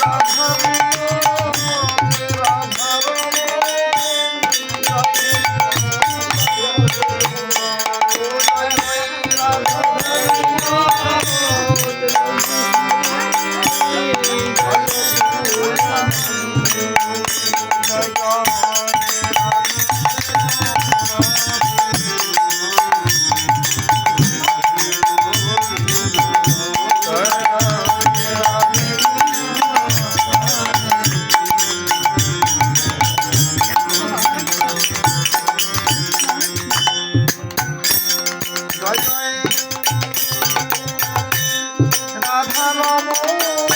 Ram মম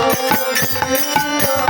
Oh,